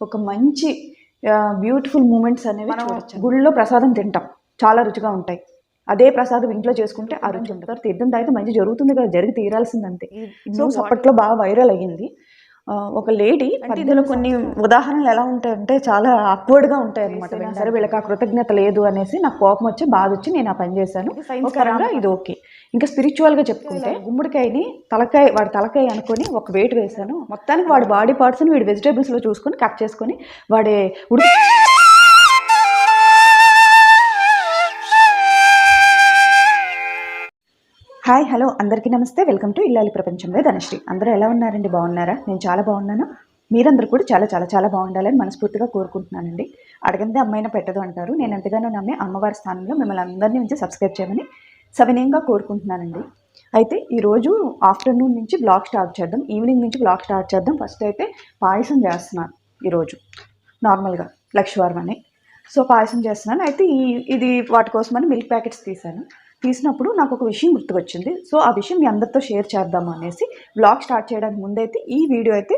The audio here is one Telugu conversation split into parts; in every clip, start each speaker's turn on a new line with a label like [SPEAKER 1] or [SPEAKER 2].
[SPEAKER 1] ఒక మంచి బ్యూటిఫుల్ మూమెంట్స్ అనేవి చూడొచ్చు. గుళ్ళో ప్రసాదం తింటాం. చాలా రుచిగా ఉంటాయి. అదే ప్రసాదం ఇంట్లో చేసుకుంటే ఆ రుచి ఉంటుంది తీర్థం తాగితే మంచి జరుగుతుంది కదా జరిగి తీరాల్సిందంతే. సో అప్పట్లో బాగా వైరల్ అయ్యింది. ఒక లేడీ ఇందులో కొన్ని ఉదాహరణలు ఎలా ఉంటాయంటే చాలా అక్వర్డ్గా ఉంటాయి అనమాట సరే వీళ్ళకి ఆ కృతజ్ఞత లేదు అనేసి నాకు కోపం వచ్చి బాధ వచ్చి నేను ఆ పని చేశాను. ఇది ఓకే. ఇంకా స్పిరిచువల్గా చెప్పుకుంటే గుమ్మడికాయని తలకాయ వాడి తలకాయ అనుకొని ఒక వెయిట్ వేశాను. మొత్తానికి వాడి బాడీ పార్ట్స్ని వీడి వెజిటేబుల్స్లో చూసుకొని కట్ చేసుకొని వాడి ఉడికి హాయ్ హలో అందరికీ నమస్తే. వెల్కమ్ టు ఇల్లాలి ప్రపంచంలో ధనశ్రీ. అందరూ ఎలా ఉన్నారండి? బాగున్నారా? నేను చాలా బాగున్నాను. మీరందరూ కూడా చాలా చాలా చాలా బాగుండాలని మనస్ఫూర్తిగా కోరుకుంటున్నానండి. అడగందే అమ్మాయిన పెట్టదు అంటారు. నేను ఎంతగానో నమ్మే అమ్మవారి స్థానంలో మిమ్మల్ని అందరినీ ఉంచి సబ్స్క్రైబ్ చేయమని సవినయంగా కోరుకుంటున్నానండి. అయితే ఈరోజు ఆఫ్టర్నూన్ నుంచి బ్లాగ్ స్టార్ట్ చేద్దాం. ఈవినింగ్ నుంచి బ్లాగ్ స్టార్ట్ చేద్దాం. ఫస్ట్ అయితే పాయసం చేస్తున్నాను ఈరోజు నార్మల్గా లక్ష్వారం సో పాయసం చేస్తున్నాను. అయితే ఈ ఇది వాటి కోసమని మిల్క్ ప్యాకెట్స్ తీశాను. తీసినప్పుడు నాకు ఒక విషయం గుర్తుకొచ్చింది. సో ఆ విషయం మీ అందరితో షేర్ చేద్దాము అనేసి బ్లాగ్ స్టార్ట్ చేయడానికి ముందైతే ఈ వీడియో అయితే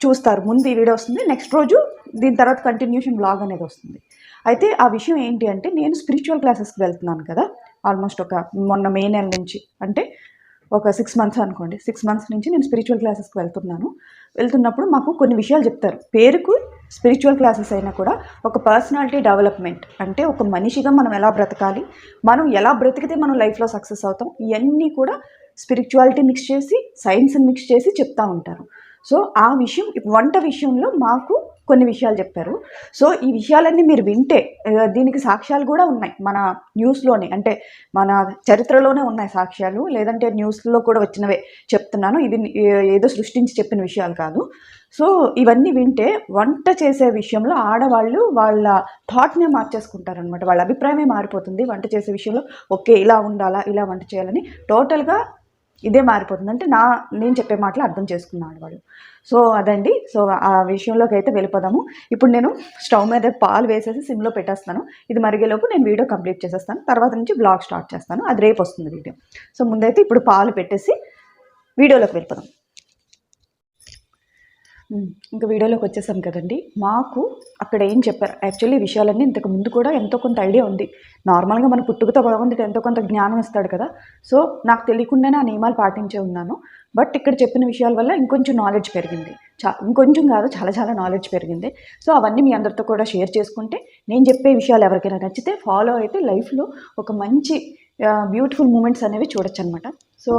[SPEAKER 1] చూస్తారు. ముందు ఈ వీడియో వస్తుంది. నెక్స్ట్ రోజు దీని తర్వాత కంటిన్యూషన్ బ్లాగ్ అనేది వస్తుంది. అయితే ఆ విషయం ఏంటి అంటే నేను స్పిరిచువల్ క్లాసెస్కి వెళ్తున్నాను కదా. ఆల్మోస్ట్ ఒక మొన్న మే నెల నుంచి అంటే ఒక సిక్స్ మంత్స్ అనుకోండి. సిక్స్ మంత్స్ నుంచి నేను స్పిరిచువల్ క్లాసెస్కి వెళ్తున్నాను. వెళ్తున్నప్పుడు మాకు కొన్ని విషయాలు చెప్తారు. పేరుకు స్పిరిచువల్ క్లాసెస్ అయినా కూడా ఒక పర్సనాలిటీ డెవలప్మెంట్ అంటే ఒక మనిషిగా మనం ఎలా బ్రతకాలి మనం ఎలా బ్రతికితే మనం లైఫ్లో సక్సెస్ అవుతాం ఇవన్నీ కూడా స్పిరిచువాలిటీ మిక్స్ చేసి సైన్స్ని మిక్స్ చేసి చెప్తూ ఉంటారు. సో ఆ విషయం వంట విషయంలో మాకు కొన్ని విషయాలు చెప్పారు. సో ఈ విషయాలన్నీ మీరు వింటే దీనికి సాక్ష్యాలు కూడా ఉన్నాయి. మన న్యూస్లోనే అంటే మన చరిత్రలోనే ఉన్నాయి సాక్ష్యాలు. లేదంటే న్యూస్లో కూడా వచ్చినవే చెప్తున్నాను. ఇది ఏదో సృష్టించి చెప్పిన విషయాలు కాదు. సో ఇవన్నీ వింటే వంట చేసే విషయంలో ఆడవాళ్ళు వాళ్ళ థాట్నే మార్చేసుకుంటారనమాట వాళ్ళ అభిప్రాయమే మారిపోతుంది. వంట చేసే విషయంలో ఓకే ఇలా ఉండాలా ఇలా వంట చేయాలని. టోటల్గా ఇదే మారిపోతుంది. అంటే నా నేను చెప్పే మాటలు అర్థం చేసుకున్నాడు వాడు. సో అదండి. సో ఆ విషయంలోకి అయితే వెళ్ళిపోదాము. ఇప్పుడు నేను స్టవ్ మీద పాలు వేసేసి సిమ్లో పెట్టేస్తాను. ఇది మరిగేలోపు నేను వీడియో కంప్లీట్ చేసేస్తాను. తర్వాత నుంచి బ్లాగ్ స్టార్ట్ చేస్తాను. అది రేపు వస్తుంది వీడియో. సో ముందైతే ఇప్పుడు పాలు పెట్టేసి వీడియోలోకి వెళ్ళిపోదాం. ఇంకా వీడియోలోకి వచ్చేసాం కదండి. మాకు అక్కడ ఏం చెప్పారు? యాక్చువల్లీ విషయాలన్నీ ఇంతకు ముందు కూడా ఎంతో కొంత ఐడియా ఉంది. నార్మల్గా మన పుట్టుకతో భగవంతుడు ఎంతో కొంత జ్ఞానం ఇస్తాడు కదా. సో నాకు తెలియకుండానే ఆ నియమాలు పాటించే ఉన్నాను. బట్ ఇక్కడ చెప్పిన విషయాల వల్ల ఇంకొంచెం నాలెడ్జ్ పెరిగింది. చా ఇంకొంచెం కాదు చాలా చాలా నాలెడ్జ్ పెరిగింది. సో అవన్నీ మీ అందరితో కూడా షేర్ చేసుకుంటే నేను చెప్పే విషయాలు ఎవరికైనా నచ్చితే ఫాలో అయితే లైఫ్లో ఒక మంచి బ్యూటిఫుల్ మూమెంట్స్ అనేవి చూడొచ్చు అనమాట సో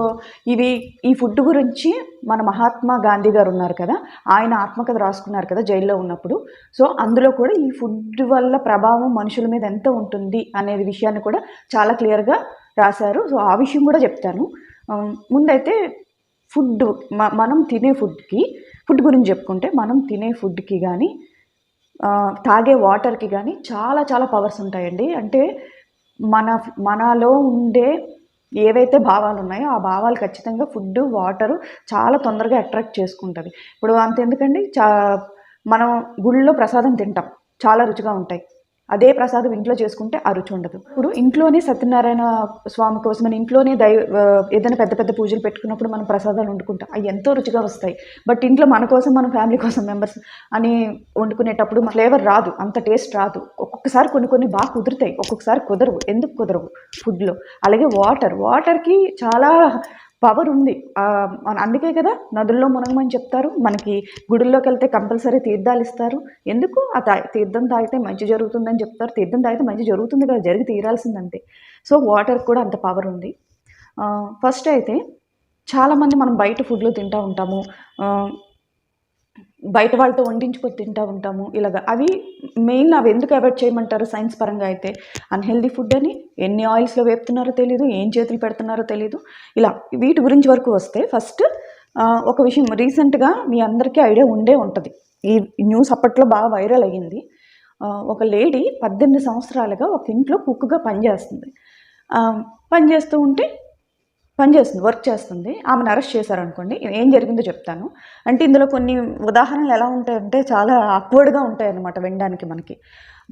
[SPEAKER 1] ఇవి ఈ ఫుడ్ గురించి మన మహాత్మా గాంధీ గారు ఉన్నారు కదా ఆయన ఆత్మకథ రాసుకున్నారు కదా జైల్లో ఉన్నప్పుడు. సో అందులో కూడా ఈ ఫుడ్ వల్ల ప్రభావం మనుషుల మీద ఎంత ఉంటుంది అనేది విషయాన్ని కూడా చాలా క్లియర్గా రాశారు. సో ఆ విషయం కూడా చెప్తాను. ముందైతే ఫుడ్ మనం తినే ఫుడ్కి ఫుడ్ గురించి చెప్పుకుంటే మనం తినే ఫుడ్కి కానీ తాగే వాటర్కి కానీ చాలా చాలా పవర్స్ ఉంటాయండి. అంటే మన మనలో ఉండే ఏవైతే భావాలు ఉన్నాయో ఆ భావాలు ఖచ్చితంగా ఫుడ్ వాటరు చాలా తొందరగా అట్రాక్ట్ చేసుకుంటుంది. ఇప్పుడు అంత ఎందుకండి చా మనం గుళ్ళో ప్రసాదం తింటాం. చాలా రుచిగా ఉంటాయి. అదే ప్రసాదం ఇంట్లో చేసుకుంటే ఆ రుచి ఉండదు. ఇప్పుడు ఇంట్లోనే సత్యనారాయణ స్వామి కోసం మన ఇంట్లోనే దై ఏదైనా పెద్ద పెద్ద పూజలు పెట్టుకున్నప్పుడు మనం ప్రసాదాలు వండుకుంటాం. అవి ఎంతో రుచిగా వస్తాయి. బట్ ఇంట్లో మన కోసం మన ఫ్యామిలీ కోసం మెంబర్స్ అని వండుకునేటప్పుడు ఫ్లేవర్ రాదు. అంత టేస్ట్ రాదు. ఒక్కొక్కసారి కొన్ని కొన్ని బాగా కుదురుతాయి. ఒక్కొక్కసారి కుదరవు. ఎందుకు కుదరవు? ఫుడ్లో. అలాగే వాటర్. వాటర్కి చాలా పవర్ ఉంది. అందుకే కదా నదుల్లో మునగమని చెప్తారు. మనకి గుడుల్లోకి వెళ్తే కంపల్సరీ తీర్థాలు ఇస్తారు. ఎందుకు? ఆ తా తీర్థం తాగితే మంచి జరుగుతుందని చెప్తారు. తీర్థం తాగితే మంచి జరుగుతుంది కదా జరిగి తీరాల్సిందంతే. సో వాటర్ కూడా అంత పవర్ ఉంది. ఫస్ట్ అయితే చాలామంది మనం బయట ఫుడ్లు తింటూ ఉంటాము. బయట వాళ్ళతో వండించుకొని తింటూ ఉంటాము ఇలాగ. అవి మెయిన్ అవి ఎందుకు అవాయిడ్ చేయమంటారు సైన్స్ పరంగా అయితే? అన్హెల్దీ ఫుడ్ అని ఎన్ని ఆయిల్స్లో వేపుతున్నారో తెలియదు ఏం చేతులు పెడుతున్నారో తెలియదు ఇలా వీటి గురించి వరకు వస్తే ఫస్ట్ ఒక విషయం రీసెంట్గా మీ అందరికీ ఐడియా ఉండే ఉంటుంది. ఈ న్యూస్ అప్పట్లో బాగా వైరల్ అయ్యింది. ఒక లేడీ పద్దెనిమిది సంవత్సరాలుగా ఒక ఇంట్లో కుక్గా పనిచేస్తుంది. పనిచేస్తూ ఉంటే పని చేస్తుంది వర్క్ చేస్తుంది. ఆమెను అరెస్ట్ చేశారనుకోండి ఏం జరిగిందో చెప్తాను. అంటే ఇందులో కొన్ని ఉదాహరణలు ఎలా ఉంటాయంటే చాలా అక్వర్డ్గా ఉంటాయి అన్నమాట వినడానికి మనకి.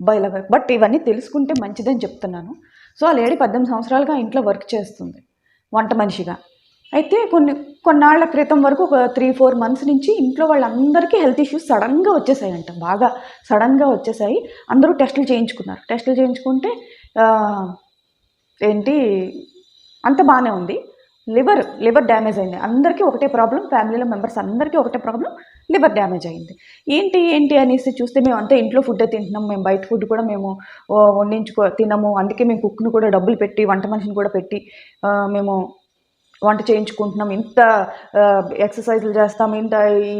[SPEAKER 1] బయల బట్ ఇవన్నీ తెలుసుకుంటే మంచిదని చెప్తున్నాను. సో ఆ లేడీ పద్దెనిమిది సంవత్సరాలుగా ఇంట్లో వర్క్ చేస్తుంది వంట మనిషిగా. అయితే కొన్ని కొన్నాళ్ళ క్రితం వరకు ఒక త్రీ ఫోర్ మంత్స్ నుంచి ఇంట్లో వాళ్ళందరికీ హెల్త్ ఇష్యూస్ సడన్గా వచ్చేసాయంట. బాగా సడన్గా వచ్చేసాయి. అందరూ టెస్టులు చేయించుకున్నారు. టెస్టులు చేయించుకుంటే ఏంటి అంత బాగానే ఉంది. లివర్ లివర్ డ్యామేజ్ అయింది. అందరికీ ఒకటే ప్రాబ్లం ఫ్యామిలీలో మెంబర్స్ అందరికీ ఒకటే ప్రాబ్లం లివర్ డ్యామేజ్ అయింది. ఏంటి ఏంటి అనేసి చూస్తే మేము అంతా ఇంట్లో ఫుడ్ తింటున్నాం. మేము బయట ఫుడ్ కూడా మేము వండించుకో తినము. అందుకే మేము కుక్ను కూడా డబ్బులు పెట్టి వంట మనిషిని కూడా పెట్టి మేము వంట చేయించుకుంటున్నాం. ఇంత ఎక్సర్సైజులు చేస్తాము. ఇంత ఈ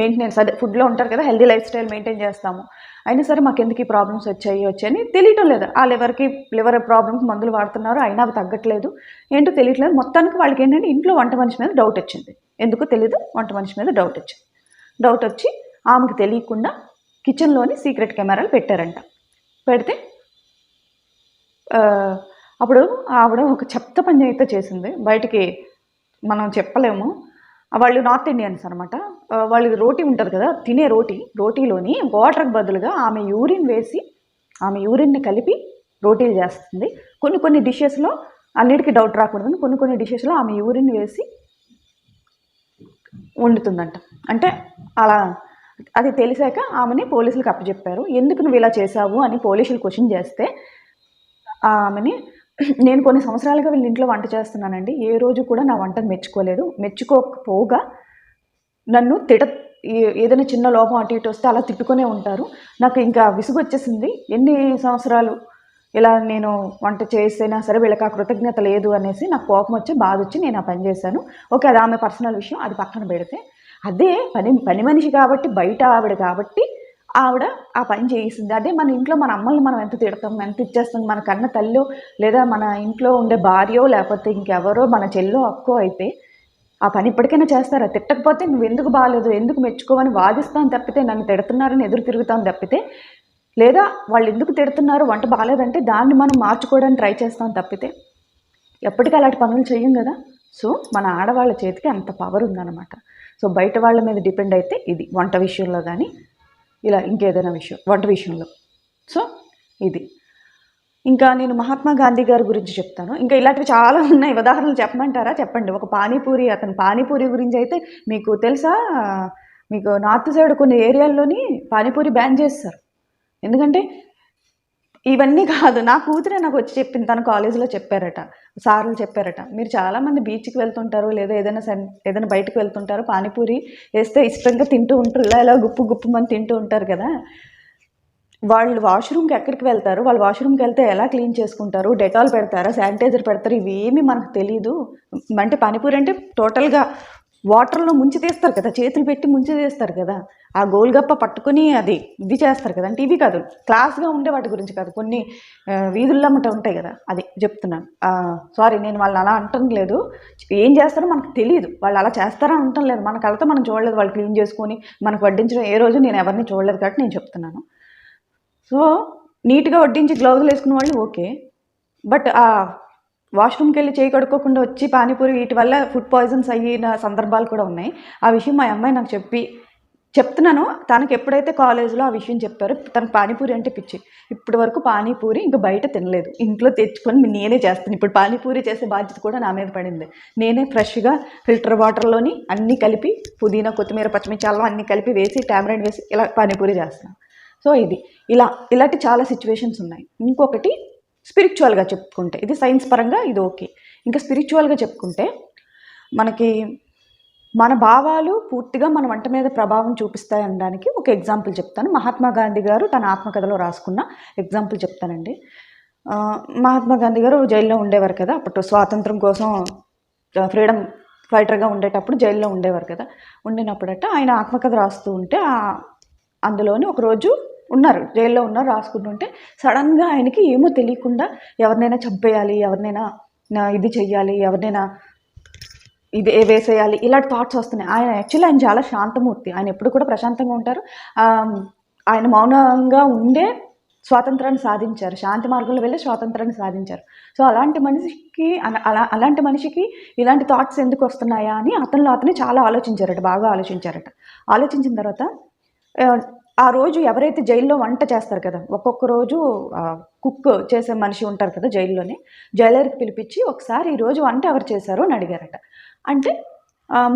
[SPEAKER 1] మెయింటెనెన్స్ అదే ఫుడ్లో ఉంటారు కదా హెల్దీ లైఫ్ స్టైల్ మెయింటైన్ చేస్తాము. అయినా సరే మాకు ఎందుకు ఈ ప్రాబ్లమ్స్ వచ్చాయి వచ్చాయని తెలియటం లేదు. ఆ లివర్కి లివర్ ప్రాబ్లమ్స్ మందులు వాడుతున్నారు అయినా అవి తగ్గట్లేదు. ఏంటో తెలియట్లేదు. మొత్తానికి వాళ్ళకి ఏంటంటే ఇంట్లో వంట మనిషి మీద డౌట్ వచ్చింది. ఎందుకో తెలీదు. వంట మనిషి మీద డౌట్ వచ్చింది. డౌట్ వచ్చి ఆమెకు తెలియకుండా కిచెన్లోని సీక్రెట్ కెమెరాలు పెట్టారంట. పెడితే అప్పుడు ఆవిడ ఒక చెత్త పని అయితే చేసింది. బయటికి మనం చెప్పలేము. వాళ్ళు నార్త్ ఇండియన్స్ అనమాట వాళ్ళది రోటీ ఉంటుంది కదా తినే రోటీ రోటీలోని వాటర్కి బదులుగా ఆమె యూరిన్ వేసి ఆమె యూరిన్ని కలిపి రోటీలు చేస్తుంది. కొన్ని కొన్ని డిషెస్లో అన్నిటికీ డౌట్ రాకూడదని కొన్ని కొన్ని డిషెస్లో ఆమె యూరిన్ వేసి వండుతుందంట. అంటే అలా అది తెలిసాక ఆమెని పోలీసులకు అప్పచెప్పారు. ఎందుకు నువ్వు ఇలా చేశావు? అని పోలీసులు క్వశ్చన్ చేస్తే ఆమెని నేను కొన్ని సంవత్సరాలుగా వీళ్ళ ఇంట్లో వంట చేస్తున్నానండి. ఏ రోజు కూడా నా వంటను మెచ్చుకోలేదు. మెచ్చుకోకపోగా నన్ను తిట ఏ- ఏదైనా చిన్న లోపం అటు ఇటు వస్తే అలా తిట్టుకునే ఉంటారు. నాకు ఇంకా విసుగు వచ్చేసింది. ఎన్ని సంవత్సరాలు ఇలా నేను వంట చేసినా సరే వీళ్ళకి ఆ కృతజ్ఞత లేదు అనేసి నాకు కోపం వచ్చి బాధ వచ్చి నేను ఆ పని చేశాను. ఓకే అది ఆమె పర్సనల్ విషయం అది పక్కన పెడితే. అదే పని పని మనిషి కాబట్టి బయట ఆవిడ కాబట్టి ఆవిడ ఆ పని చేయిస్తుంది. అదే మన ఇంట్లో మన అమ్మల్ని మనం ఎంత తిడతాం ఎంత ఇచ్చేస్తాం మన కన్న తల్లో లేదా మన ఇంట్లో ఉండే భార్యో లేకపోతే ఇంకెవరో మన చెల్లో అక్కో అయితే ఆ పని ఇప్పటికైనా చేస్తారా? తిట్టకపోతే నువ్వు ఎందుకు బాగాలేదు ఎందుకు మెచ్చుకోవని వాదిస్తాను తప్పితే నన్ను తిడుతున్నారని ఎదురు తిరుగుతాను తప్పితే? లేదా వాళ్ళు ఎందుకు తిడుతున్నారు? వంట బాగాలేదంటే దాన్ని మనం మార్చుకోవడానికి ట్రై చేస్తాం తప్పితే? ఎప్పటికీ అలాంటి పనులు చేయం కదా? సో మన ఆడవాళ్ళ చేతికి అంత పవర్ ఉందన్నమాట. సో బయట వాళ్ళ మీద డిపెండ్ అయితే ఇది. వంట విషయంలో కానీ ఇలా ఇంకేదైనా విషయం వంట విషయంలో. సో ఇది. ఇంకా నేను మహాత్మా గాంధీ గారి గురించి చెప్తాను. ఇంకా ఇలాంటివి చాలా ఉన్నాయి. ఉదాహరణలు చెప్పమంటారా? చెప్పండి. ఒక పానీపూరి అతను పానీపూరి గురించి అయితే మీకు తెలుసా? మీకు నార్త్ సైడ్ కొన్ని ఏరియాల్లోని పానీపూరి బ్యాన్ చేస్తారు. ఎందుకంటే ఇవన్నీ కాదు. నా కూతురే నాకు వచ్చి చెప్పింది. తన కాలేజీలో చెప్పారట. సార్లు చెప్పారట. మీరు చాలామంది బీచ్కి వెళ్తుంటారు లేదా ఏదైనా సెన్ ఏదైనా బయటకు వెళ్తుంటారు. పానీపూరి వేస్తే ఇష్టంగా తింటూ ఉంటారు. ఇలా ఇలా గుప్పు గుప్పు మంది తింటూ ఉంటారు కదా. వాళ్ళు వాష్రూమ్కి ఎక్కడికి వెళ్తారు? వాళ్ళు వాష్రూమ్కి వెళ్తే ఎలా క్లీన్ చేసుకుంటారు? డెటాల్ పెడతారా? శానిటైజర్ పెడతారు? ఇవేమీ మనకు తెలియదు అంటే పానీపూరి అంటే టోటల్గా వాటర్లో ముంచి తీస్తారు కదా చేతులు పెట్టి ముంచి తీస్తారు కదా. ఆ గోల్గప్ప పట్టుకుని అది ఇది చేస్తారు కదా. అంటే ఇవి కాదు క్లాస్గా ఉండే వాటి గురించి కాదు. కొన్ని వీధుల్లో అమ్మట ఉంటాయి కదా. అది చెప్తున్నాను. సారీ నేను వాళ్ళని అలా అంటం లేదు. ఏం చేస్తారో మనకు తెలియదు వాళ్ళు అలా చేస్తారా అంటం లేదు. మన కళ్ళతో మనం చూడలేదు. వాళ్ళు క్లీన్ చేసుకొని మనకు వడ్డించడం ఏ రోజు నేను ఎవరిని చూడలేదు కాబట్టి నేను చెప్తున్నాను. సో నీట్గా వడ్డించి గ్లౌజులు వేసుకున్న వాళ్ళు ఓకే. బట్ ఆ వాష్రూమ్కి వెళ్ళి చేయి కడుక్కోకుండా వచ్చి పానీపూరి వీటి వల్ల ఫుడ్ పాయిజన్స్ అయిన సందర్భాలు కూడా ఉన్నాయి. ఆ విషయం మా అమ్మాయి నాకు చెప్పి చెప్తున్నాను. తనకు ఎప్పుడైతే కాలేజీలో ఆ విషయం చెప్పారో తనకు పానీపూరి అంటే పిచ్చి. ఇప్పటి వరకు పానీపూరి ఇంకా బయట తినలేదు. ఇంట్లో తెచ్చుకొని నేనే చేస్తాను. ఇప్పుడు పానీపూరి చేసే బాధ్యత కూడా నా మీద పడింది. నేనే ఫ్రెష్గా ఫిల్టర్ వాటర్లోని అన్నీ కలిపి పుదీనా కొత్తిమీర పచ్చిమిర్చి అల్లం అన్నీ కలిపి వేసి టామరెంట్ వేసి ఇలా పానీపూరి చేస్తాను. సో ఇది. ఇలా ఇలాంటి చాలా సిచ్యువేషన్స్ ఉన్నాయి. ఇంకొకటి స్పిరిచువల్గా చెప్పుకుంటే ఇది సైన్స్ పరంగా ఇది ఓకే ఇంకా స్పిరిచువల్గా చెప్పుకుంటే మనకి మన భావాలు పూర్తిగా మన వంట మీద ప్రభావం చూపిస్తాయి అనడానికి ఒక ఎగ్జాంపుల్ చెప్తాను. మహాత్మా గాంధీ గారు తన ఆత్మకథలో రాసుకున్న ఎగ్జాంపుల్ చెప్తానండి. మహాత్మా గాంధీ గారు జైల్లో ఉండేవారు కదా అప్పుడు స్వాతంత్రం కోసం ఫ్రీడమ్ ఫైటర్గా ఉండేటప్పుడు జైల్లో ఉండేవారు కదా ఉండినప్పుడట ఆయన ఆత్మకథ రాస్తూ ఉంటే అందులోని ఒకరోజు ఉన్నారు జైల్లో ఉన్నారు రాసుకుంటుంటే సడన్గా ఆయనకి ఏమో తెలియకుండా ఎవరినైనా చంపేయాలి ఎవరినైనా నా- ఇది చెయ్యాలి ఎవరినైనా ఇది వేసేయాలి ఇలాంటి థాట్స్ వస్తున్నాయి. ఆయన యాక్చువల్లీ ఆయన చాలా శాంతమూర్తి. ఆయన ఎప్పుడు కూడా ప్రశాంతంగా ఉంటారు. ఆయన మౌనంగా ఉండే స్వాతంత్రాన్ని సాధించారు. శాంతి మార్గంలో వెళ్ళి స్వాతంత్రాన్ని సాధించారు. సో అలాంటి మనిషికి అలా అలాంటి మనిషికి ఇలాంటి థాట్స్ ఎందుకు వస్తున్నాయా అని అతనిలో అతను చాలా ఆలోచించారట బాగా ఆలోచించారట. ఆలోచించిన తర్వాత ఆ, రోజు ఎవరైతే జైల్లో వంట చేస్తారు కదా ఒక్కొక్క రోజు కుక్ చేసే మనిషి ఉంటారు కదా జైల్లోనే జైలర్కి పిలిపించి ఒకసారి ఈరోజు వంట ఎవరు చేశారు అని అడిగారట. అంటే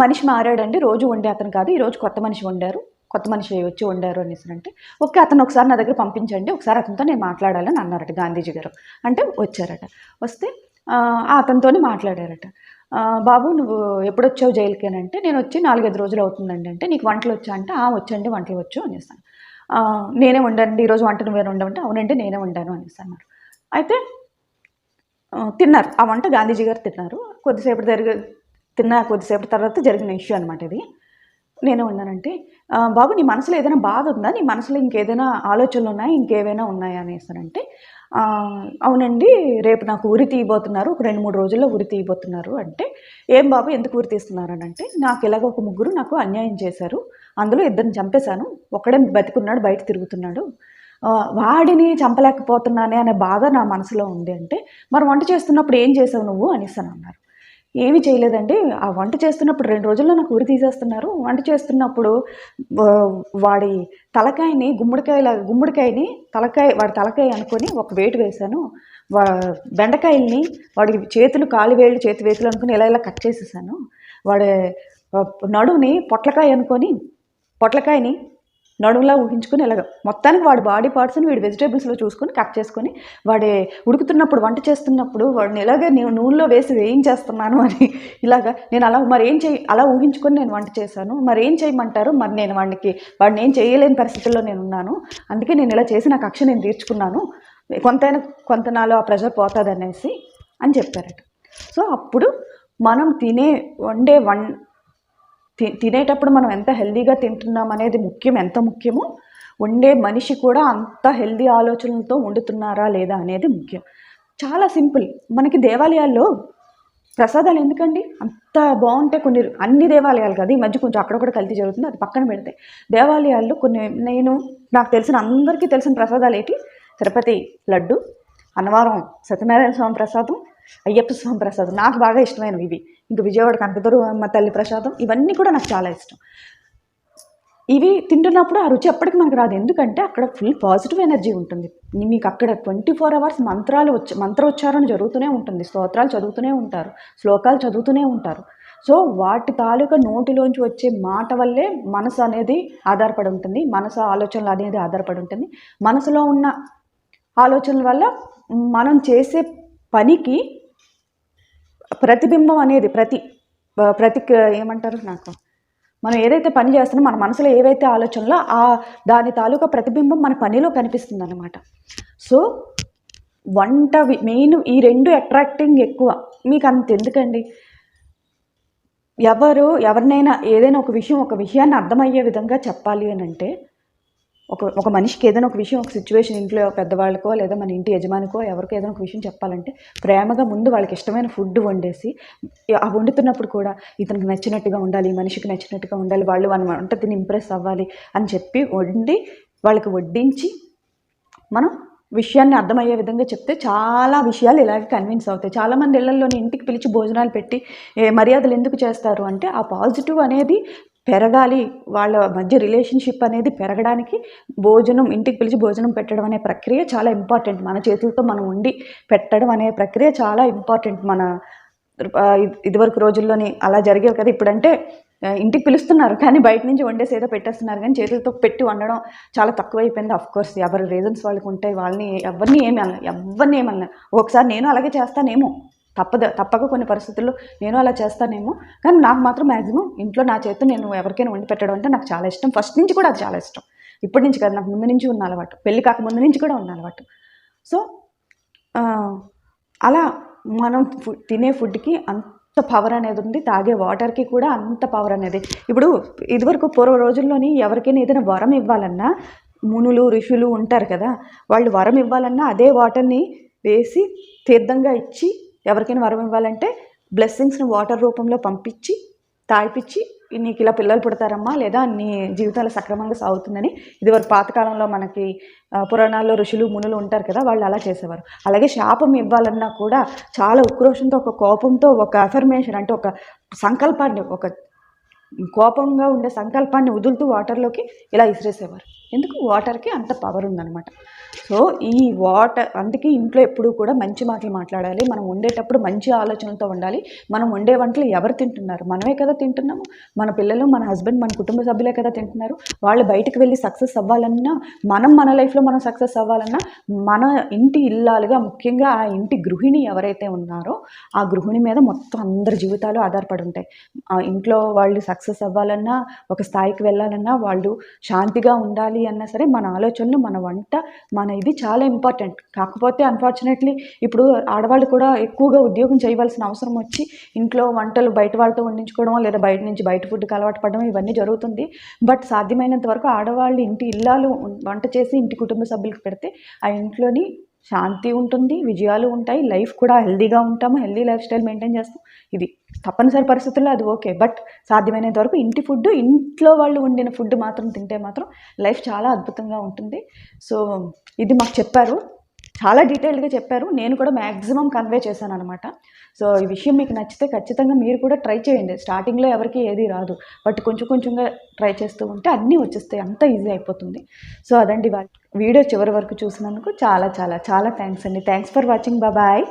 [SPEAKER 1] మనిషి మారాడండి రోజు వండే అతను కాదు ఈరోజు కొత్త మనిషి వండారు కొత్త మనిషి వచ్చి వండారు అనేసి అంటే ఓకే అతను ఒకసారి నా దగ్గర పంపించండి ఒకసారి అతనితో నేను మాట్లాడాలని అన్నారట గాంధీజీ గారు. అంటే వచ్చారట. వస్తే అతనితోనే మాట్లాడారట. బాబు నువ్వు ఎప్పుడు వచ్చావు జైలుకి అని అంటే నేను వచ్చి నాలుగైదు రోజులు అవుతుందండి అంటే నీకు వంటలు వచ్చా అంటే "ఆ, వచ్చండి వంటలు వచ్చు అనేసాను నేనే వండండి ఈరోజు వంట నువ్వే వండమంటే అవునండి నేనే వండాను అనేసి అన్నారు. అయితే తిన్నారు. ఆ వంట గాంధీజీ గారు తిన్నారు. కొద్దిసేపు జరిగి తిన్న కొద్దిసేపు తర్వాత జరిగిన ఇష్యూ అనమాట ఇది. నేను ఉన్నానంటే బాబు నీ మనసులో ఏదైనా బాధ ఉందా? నీ మనసులో ఇంకేదైనా ఆలోచనలు ఉన్నాయా? ఇంకేమైనా ఉన్నాయా? అనేసానంటే అవునండి రేపు నాకు ఉరి తీయబోతున్నారు ఒక రెండు మూడు రోజుల్లో ఉరి తీయబోతున్నారు అంటే ఏం బాబు ఎందుకు ఉరి తీస్తున్నారు అని అంటే నాకు ఇలాగ ఒక ముగ్గురు నాకు అన్యాయం చేశారు. అందులో ఇద్దరిని చంపేశాను. ఒకడే బతికున్నాడు బయట తిరుగుతున్నాడు. వాడిని చంపలేకపోతున్నానే అనే బాధ నా మనసులో ఉంది అంటే మరి వంట చేస్తున్నప్పుడు ఏం చేసావు నువ్వు? అనేసి అన్నారు. ఏమీ చేయలేదండి. ఆ వంట చేస్తున్నప్పుడు రెండు రోజుల్లో నాకు ఉరి తీసేస్తున్నారు. వంట చేస్తున్నప్పుడు వాడి తలకాయని గుమ్మడికాయల గుమ్మడికాయని తలకాయ వాడి తలకాయ అనుకొని ఒక వేటు వేశాను. వా బెండకాయల్ని వాడి చేతులు కాలు వేళ్ళు చేతి వేతులు అనుకుని ఇలా ఇలా కట్ చేసేసాను. వాడి నడుని పొట్లకాయ అనుకొని పొట్లకాయని నడుములా ఊహించుకుని ఇలాగ మొత్తానికి వాడి బాడీ పార్ట్స్ని వీడి వెజిటేబుల్స్లో చూసుకొని కట్ చేసుకొని వాడే ఉడుకుతున్నప్పుడు వంట చేస్తున్నప్పుడు వాడిని ఇలాగే నేను నూనెలో వేసి వేయించేస్తున్నాను అని ఇలాగా నేను అలా మరి ఏం చేయి అలా ఊహించుకొని నేను వంట చేశాను. మరి ఏం చేయమంటారు? మరి నేను వాడికి వాడిని ఏం చేయలేని పరిస్థితుల్లో నేను ఉన్నాను. అందుకే నేను ఇలా చేసి నా కక్ష నేను తీర్చుకున్నాను. కొంతైనా కొంత నాలో ఆ ప్రెషర్ పోతుంది అనేసి అని చెప్పారట. సో అప్పుడు మనం తినే వండే వన్ తినేటప్పుడు మనం ఎంత హెల్దీగా తింటున్నాం అనేది ముఖ్యం ఎంత ముఖ్యమో వండే మనిషి కూడా అంత హెల్దీ ఆలోచనలతో వండుతున్నారా లేదా అనేది ముఖ్యం. చాలా సింపుల్. మనకి దేవాలయాల్లో ప్రసాదాలు ఎందుకండి? అంత బాగుంటే కొన్ని అన్ని దేవాలయాలు కదా. ఈ మధ్య కొంచెం అక్కడొక్కడ కల్తీ జరుగుతుంది. అది పక్కన పెడితే దేవాలయాల్లో కొన్ని నేను నాకు తెలిసిన అందరికీ తెలిసిన ప్రసాదాలు ఏంటి? తిరుపతి లడ్డు అన్నవరం సత్యనారాయణ స్వామి ప్రసాదం అయ్యప్ప స్వామి ప్రసాదం. నాకు బాగా ఇష్టమైనవి ఇవి. ఇంకా విజయవాడ కనకదుర్గమ్మ తల్లి ప్రసాదం ఇవన్నీ కూడా నాకు చాలా ఇష్టం. ఇవి తింటున్నప్పుడు ఆ రుచి ఎప్పటికి మనకు రాదు. ఎందుకంటే అక్కడ ఫుల్ పాజిటివ్ ఎనర్జీ ఉంటుంది. మీకు అక్కడ ట్వంటీ ఫోర్ అవర్స్ మంత్రాలు వచ్చి మంత్రోచ్చారణ జరుగుతూనే ఉంటుంది. స్తోత్రాలు చదువుతూనే ఉంటారు. శ్లోకాలు చదువుతూనే ఉంటారు. సో వాటి తాలూకా నోటిలోంచి వచ్చే మాట వల్లే మనసు అనేది ఆధారపడి ఉంటుంది. మనసు ఆలోచనలు అనేది ఆధారపడి ఉంటుంది. మనసులో ఉన్న ఆలోచనల వల్ల మనం చేసే పనికి ప్రతిబింబం అనేది ప్రతి ప్రతి ఏమంటారు నాకు? మనం ఏదైతే పని చేస్తున్నామో మన మనసులో ఏవైతే ఆలోచనలో ఆ దాని తాలూకా ప్రతిబింబం మన పనిలో కనిపిస్తుంది అనమాట సో వంట మెయిన్ ఈ రెండు అట్రాక్టింగ్ ఎక్కువ. మీకు అంత ఎందుకండి? ఎవరు ఎవరినైనా ఏదైనా ఒక విషయం ఒక విషయాన్ని అర్థమయ్యే విధంగా చెప్పాలి అని అంటే ఒక ఒక మనిషికి ఏదైనా ఒక విషయం ఒక సిచ్యువేషన్ ఇంట్లో పెద్దవాళ్ళకో లేదా మన ఇంటి యజమానికో ఎవరికో ఏదైనా ఒక విషయం చెప్పాలంటే ప్రేమగా ముందు వాళ్ళకి ఇష్టమైన ఫుడ్ వండేసి ఆ వండుతున్నప్పుడు కూడా ఇతనికి నచ్చినట్టుగా ఉండాలి మనిషికి నచ్చినట్టుగా ఉండాలి వాళ్ళు మన వంట తిని ఇంప్రెస్ అవ్వాలి అని చెప్పి వండి వాళ్ళకి వడ్డించి మనం విషయాన్ని అర్థమయ్యే విధంగా చెప్తే చాలా విషయాలు ఇలాగే కన్విన్స్ అవుతాయి. చాలామంది ఇళ్ళలోని ఇంటికి పిలిచి భోజనాలు పెట్టి మర్యాదలు ఎందుకు చేస్తారు? అంటే ఆ పాజిటివ్ అనేది పెరగాలి వాళ్ళ మధ్య రిలేషన్షిప్ అనేది పెరగడానికి భోజనం ఇంటికి పిలిచి భోజనం పెట్టడం అనే ప్రక్రియ చాలా ఇంపార్టెంట్ మన చేతులతో మనం ఉండి పెట్టడం అనే ప్రక్రియ చాలా ఇంపార్టెంట్ మన ఇది- ఇదివరకు రోజుల్లోని అలా జరిగేవి కదా. ఇప్పుడంటే ఇంటికి పిలుస్తున్నారు కానీ బయట నుంచి వండేసి ఏదో పెట్టేస్తున్నారు కానీ చేతులతో పెట్టి వండడం చాలా తక్కువైపోయింది. అఫ్ కోర్స్ ఎవరి రీజన్స్ వాళ్ళకి ఉంటాయి వాళ్ళని ఎవరిని ఏమి అన్న ఎవరిని ఏమన్నా ఒకసారి నేను అలాగే చేస్తానేమో. తప్పదు తప్పక కొన్ని పరిస్థితుల్లో నేను అలా చేస్తానేమో కానీ నాకు మాత్రం మ్యాక్సిమం ఇంట్లో నా చేత నేను ఎవరికైనా వండి పెట్టడం అంటే నాకు చాలా ఇష్టం. ఫస్ట్ నుంచి కూడా అది చాలా ఇష్టం. ఇప్పటి నుంచి కాదు నాకు ముందు నుంచి ఉన్న అలవాటు. పెళ్ళి కాక ముందు నుంచి కూడా ఉన్న అలవాటు. సో అలా మనం ఫుడ్ తినే ఫుడ్కి అంత పవర్ అనేది ఉంది. తాగే వాటర్కి కూడా అంత పవర్ అనేది. ఇప్పుడు ఇదివరకు పూర్వ రోజుల్లోని ఎవరికైనా ఏదైనా వరం ఇవ్వాలన్నా మునులు ఋషులు ఉంటారు కదా వాళ్ళు వరం ఇవ్వాలన్నా అదే వాటర్ని వేసి తీర్థంగా ఇచ్చి ఎవరికైనా వరం ఇవ్వాలంటే బ్లెస్సింగ్స్ని వాటర్ రూపంలో పంపించి తాడిపించి నీకు ఇలా పిల్లలు పుడతారమ్మా లేదా నీ జీవితాలు సక్రమంగా సాగుతుందని ఇది వరకు పాతకాలంలో మనకి పురాణాల్లో ఋషులు మునులు ఉంటారు కదా వాళ్ళు అలా చేసేవారు. అలాగే శాపం ఇవ్వాలన్నా కూడా చాలా ఉక్రోషంతో ఒక కోపంతో ఒక అఫర్మేషన్ అంటే ఒక సంకల్పాన్ని ఒక కోపంగా ఉండే సంకల్పాన్ని వదులుతూ వాటర్లోకి ఇలా ఇసిరేసేవారు ఎందుకు? వాటర్కి అంత పవర్ ఉందన్నమాట. సో ఈ వాటర్ అందుకే ఇంట్లో ఎప్పుడూ కూడా మంచి మాటలు మాట్లాడాలి. మనం వండేటప్పుడు మంచి ఆలోచనలతో ఉండాలి మనం వండే వంటలు ఎవరు తింటున్నారు? మనమే కదా తింటున్నాము. మన పిల్లలు మన హస్బెండ్ మన కుటుంబ సభ్యులే కదా తింటున్నారు. వాళ్ళు బయటకు వెళ్ళి సక్సెస్ అవ్వాలన్నా మనం మన లైఫ్లో మనం సక్సెస్ అవ్వాలన్నా మన ఇంటి ఇల్లాలుగా ముఖ్యంగా ఆ ఇంటి గృహిణి ఎవరైతే ఉన్నారో ఆ గృహిణి మీద మొత్తం అందరి జీవితాలు ఆధారపడి ఉంటాయి. ఆ ఇంట్లో వాళ్ళు సక్సెస్ సక్సెస్ అవ్వాలన్నా ఒక స్థాయికి వెళ్ళాలన్నా వాళ్ళు శాంతిగా ఉండాలి అన్నా సరే మన ఆలోచనలు మన వంట మన ఇది చాలా ఇంపార్టెంట్ కాకపోతే అన్ఫార్చునేట్లీ ఇప్పుడు ఆడవాళ్ళు కూడా ఎక్కువగా ఉద్యోగం చేయవలసిన అవసరం వచ్చి ఇంట్లో వంటలు బయట వాళ్ళతో వండించుకోవడం లేదా బయట నుంచి బయట ఫుడ్కి అలవాటు పడడం ఇవన్నీ జరుగుతుంది. బట్ సాధ్యమైనంత వరకు ఆడవాళ్ళు ఇంటి ఇల్లాలు వంట చేసి ఇంటి కుటుంబ సభ్యులకు పెడితే ఆ ఇంట్లోని శాంతి ఉంటుంది విజయాలు ఉంటాయి లైఫ్ కూడా హెల్దీగా ఉంటాము హెల్దీ లైఫ్ స్టైల్ మెయింటైన్ చేస్తాం. ఇది తప్పనిసరి పరిస్థితుల్లో అది ఓకే బట్ సాధ్యమైనంత వరకు ఇంటి ఫుడ్ ఇంట్లో వాళ్ళు వండిన ఫుడ్ మాత్రం తింటే మాత్రం లైఫ్ చాలా అద్భుతంగా ఉంటుంది. సో ఇది మాకు చెప్పారు. చాలా డీటెయిల్డ్గా చెప్పారు. నేను కూడా మ్యాక్సిమం కన్వే చేశాను అనమాట సో ఈ విషయం మీకు నచ్చితే ఖచ్చితంగా మీరు కూడా ట్రై చేయండి. స్టార్టింగ్లో ఎవరికి ఏది రాదు. బట్ కొంచెం కొంచెంగా ట్రై చేస్తూ ఉంటే అన్నీ వచ్చేస్తాయి. అంత ఈజీ అయిపోతుంది. సో అదండి వీడియో చివరి వరకు చూసినందుకు చాలా చాలా చాలా థ్యాంక్స్ అండి. Thanks for watching. బాబాయ్